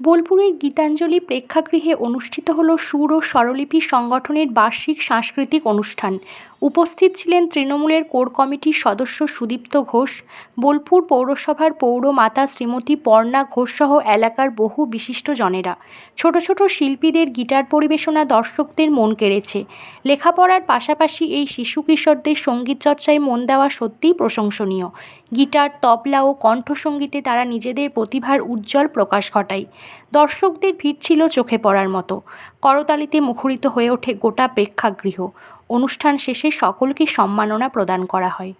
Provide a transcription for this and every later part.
বোলপুরের গীতাঞ্জলি প্রেক্ষাগৃহে অনুষ্ঠিত হল সুর ও স্বরলিপি সংগঠনের বার্ষিক সাংস্কৃতিক অনুষ্ঠান। উপস্থিত ছিলেন তৃণমূলের কোর কমিটির সদস্য সুদীপ্ত ঘোষ, বোলপুর পৌরসভার পৌরমাতা শ্রীমতী পর্ণা ঘোষসহ এলাকার বহু বিশিষ্টজনেরা ছোট ছোট শিল্পীদের গিটার পরিবেশনা দর্শকদের মন কেড়েছে। লেখাপড়ার পাশাপাশি এই শিশু কিশোরদের সংগীত চর্চায় মন দেওয়া সত্যিই প্রশংসনীয়। গিটার, তবলা ও কণ্ঠসঙ্গীতে তারা নিজেদের প্রতিভার উজ্জ্বল প্রকাশ ঘটায়। দর্শকদের ভিড় ছিল চোখে পড়ার মতো। করতালিতে মুখরিত হয়ে ওঠে গোটা প্রেক্ষাগৃহ। অনুষ্ঠান শেষে সকলকে সম্মাননা প্রদান করা হয়।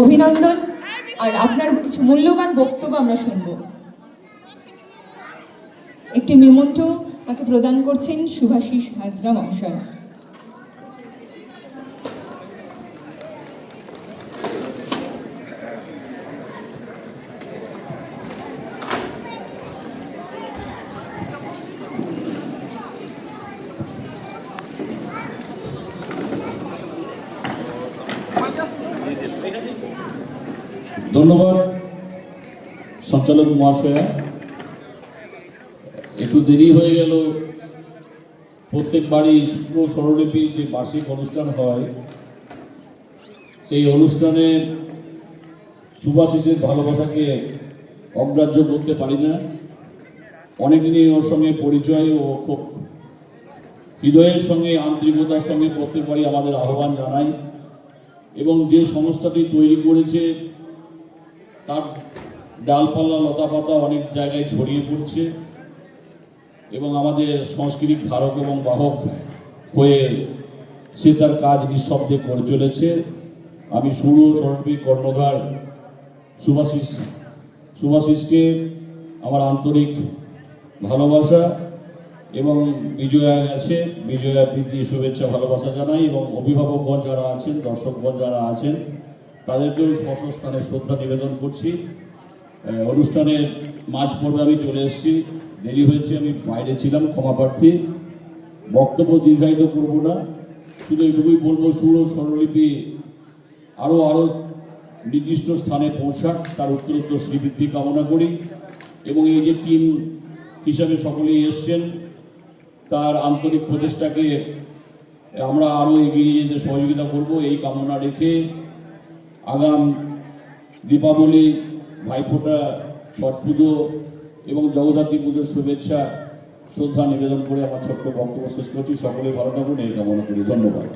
অভিনন্দন। আর আপনার কিছু মূল্যবান বক্তব্য আমরা শুনব। একটি মেমন্টো তাকে প্রদান করছেন সুভাষিস হাজরা মহাশয়। ধন্যবাদ সঞ্চালক মহাশয়া। একটু দেরি হয়ে গেল। প্রত্যেক বাড়ি শুক্র স্বরলিপির যে বার্ষিক অনুষ্ঠান হয়, সেই অনুষ্ঠানে সুভাষিসের ভালোবাসাকে অগ্রাহ্য করতে পারি না। অনেকদিনই ওর সঙ্গে পরিচয় ও খুব হৃদয়ের সঙ্গে, আন্তরিকতার সঙ্গে প্রত্যেক বাড়ি আমাদের আহ্বান জানাই। এবং যে সংস্থাটি তৈরি করেছে, তার ডালপালা, লতাপাতা অনেক জায়গায় ছড়িয়ে পড়ছে এবং আমাদের সংস্কৃতির ধারক এবং বাহক হয়ে সে তার কাজ নিঃশব্দে করে চলেছে। আমি সুর সরবী কর্ণধার সুভাষিস, সুভাষিসকে আমার আন্তরিক ভালোবাসা। এবং বিজয়া গেছে। বিজয়া প্রীতি, শুভেচ্ছা, ভালোবাসা জানাই এবং অভিভাবকগণ যারা আছেন, দর্শকগণ যারা আছেন, তাদেরকেও স্থানে শ্রদ্ধা নিবেদন করছি। অনুষ্ঠানের মাঝ পর্বে আমি চলে এসেছি। দেরি হয়েছে, আমি বাইরে ছিলাম, ক্ষমা প্রার্থী। বক্তব্য দীর্ঘায়িত করব না। শুধু এটুকুই বলব, সুর ও স্বরলিপি আরও আরও নির্দিষ্ট স্থানে পৌঁছাক, তার উত্তরোত্তর শ্রীবৃদ্ধি কামনা করি। এবং এই যে টিম হিসাবে সকলেই এসছেন তার আন্তরিক প্রচেষ্টাকে আমরা আরও এগিয়ে নিয়ে যেতে সহযোগিতা করব এই কামনা রেখে আগাম দীপাবলি, ভাইফোঁটা, ছট পুজো এবং জগদ্ধাত্রী পুজোর শুভেচ্ছা, শ্রদ্ধা নিবেদন করে আমার ছোট্ট বক্তব্য শেষ করছি। সকলে ভালো থাকুন, এই কামনা করি। ধন্যবাদ।